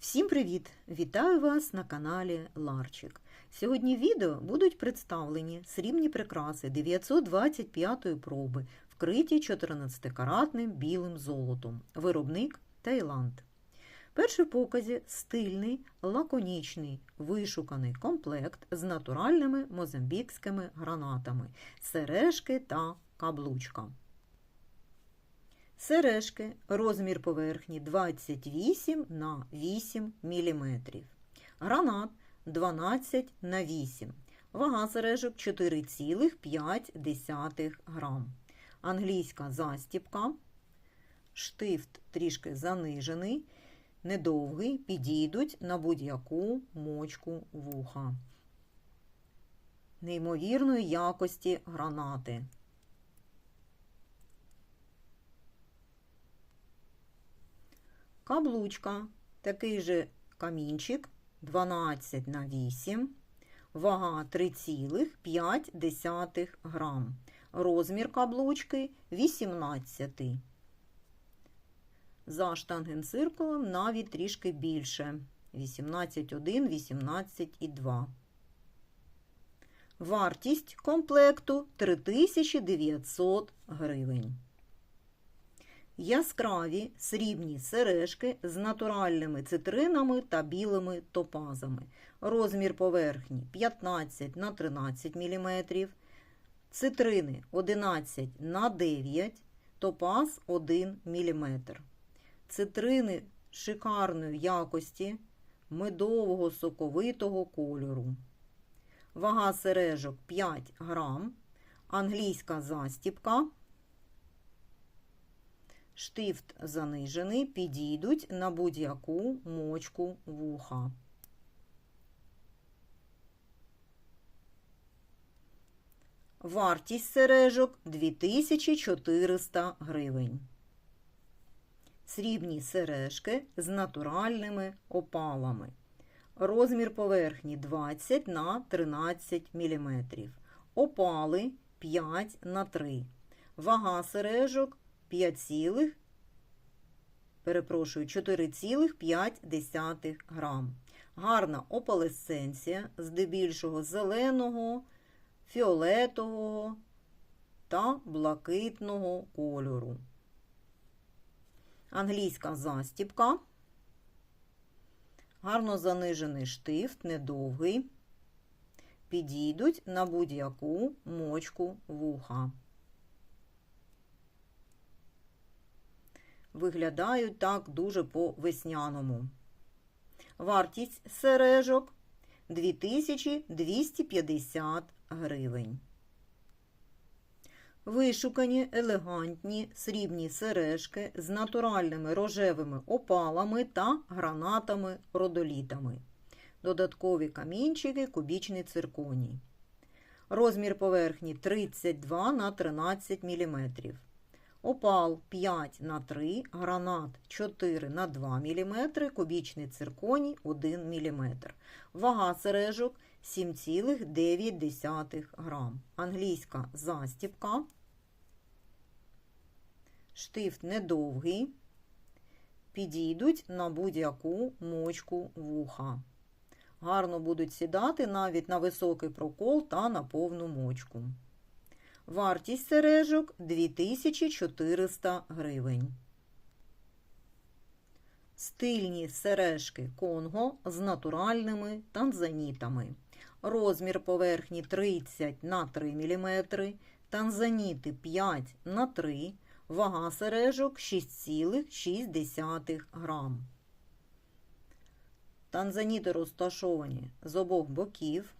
Всім привіт! Вітаю вас на каналі Ларчик. Сьогодні в відео будуть представлені срібні прикраси 925-ї проби, вкриті 14-каратним білим золотом. Виробник Таїланд. Перший показі стильний, лаконічний, вишуканий комплект з натуральними мозамбікськими гранатами, сережки та каблучка. Сережки, розмір поверхні 28 на 8 мм. Гранат 12 на 8 Вага сережок 4,5 грам. Англійська застіпка. Штифт трішки занижений, недовгий, підійдуть на будь-яку мочку вуха. Неймовірної якості гранати. Каблучка, такий же камінчик 12 на 8, вага 3,5 грам. Розмір каблучки 18. За штангенциркулем навіть трішки більше 18,1, 18,2. Вартість комплекту 3900 гривень. Яскраві срібні сережки з натуральними цитринами та білими топазами. Розмір поверхні 15 на 13 мм, цитрини 11 на 9 топаз 1 мм. Цитрини шикарної якості, медового соковитого кольору. Вага сережок 5 грам, англійська застіпка. Штифт занижений, підійдуть на будь-яку мочку вуха. Вартість сережок 2400 гривень. Срібні сережки з натуральними опалами. Розмір поверхні 20 на 13 мм. Опали 5 на 3 Вага сережок 5, перепрошую, 4,5 грам. Гарна опалесценція, здебільшого зеленого, фіолетового та блакитного кольору. Англійська застіпка. Гарно занижений штифт, недовгий. Підійдуть на будь-яку мочку вуха. Виглядають так дуже по-весняному. Вартість сережок 2250 гривень. Вишукані елегантні срібні сережки з натуральними рожевими опалами та гранатами-родолітами. Додаткові камінчики, кубічний цирконій. Розмір поверхні 32 на 13 мм. Опал 5 на 3, гранат 4 на 2 мм, кубічний цирконій 1 мм. Вага сережок 7,9 грам. Англійська застіпка. Штифт недовгий. Підійдуть на будь-яку мочку вуха. Гарно будуть сідати навіть на високий прокол та на повну мочку. Вартість сережок 2400 гривень. Стильні сережки Конго з натуральними танзанітами. Розмір поверхні 30 на 3 мм, танзаніти 5 на 3 вага сережок 6,6 грам. Танзаніти розташовані з обох боків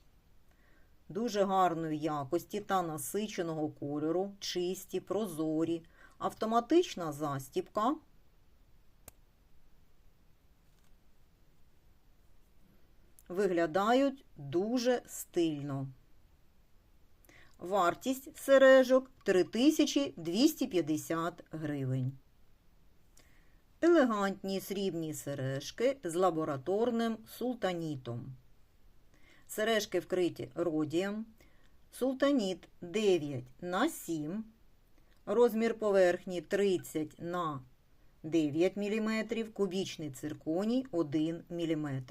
дуже гарної якості та насиченого кольору, чисті, прозорі, автоматична застіпка. Виглядають дуже стильно. Вартість сережок 3250 гривень. Елегантні срібні сережки з лабораторним султанітом. Сережки вкриті родієм. Султаніт 9 на 7. Розмір поверхні 30 на 9 мм, кубічний цирконій 1 мм.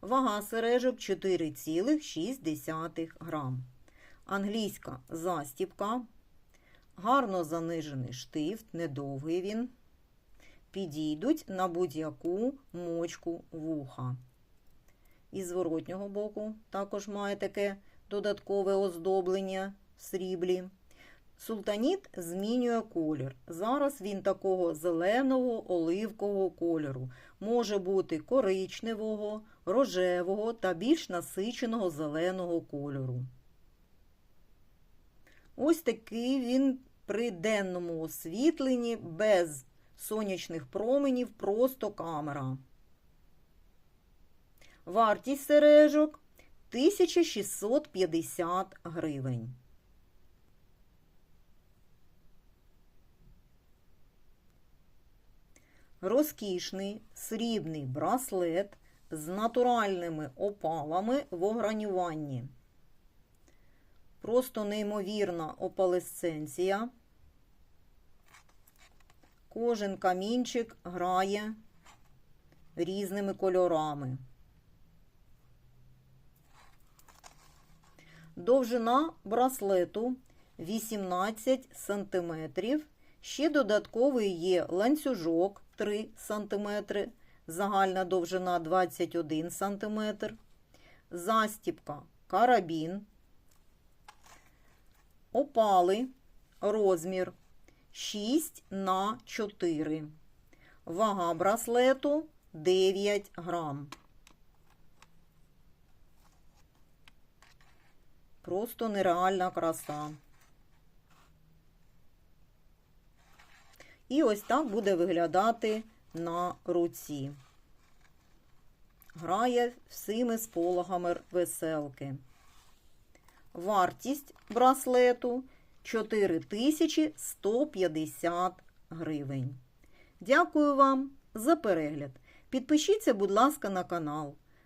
Вага сережок 4,6 грам. Англійська застіпка. Гарно занижений штифт, недовгий він. Підійдуть на будь-яку мочку вуха. І зворотнього боку також має таке додаткове оздоблення в сріблі. Султаніт змінює колір. Зараз він такого зеленого оливкового кольору. Може бути коричневого, рожевого та більш насиченого зеленого кольору. Ось такий він при денному освітленні без сонячних променів, просто камера. Вартість сережок 1650 гривень. Розкішний срібний браслет з натуральними опалами в огранюванні. Просто неймовірна опалесценція. Кожен камінчик грає різними кольорами. Довжина браслету 18 см. Ще додатковий є ланцюжок 3 см, загальна довжина 21 см, застіпка карабін, опали розмір 6 на 4. Вага браслету 9 грам. Просто нереальна краса. І ось так буде виглядати на руці. Грає всіми сполохами веселки. Вартість браслету 4150 гривень. Дякую вам за перегляд. Підпишіться, будь ласка, на канал.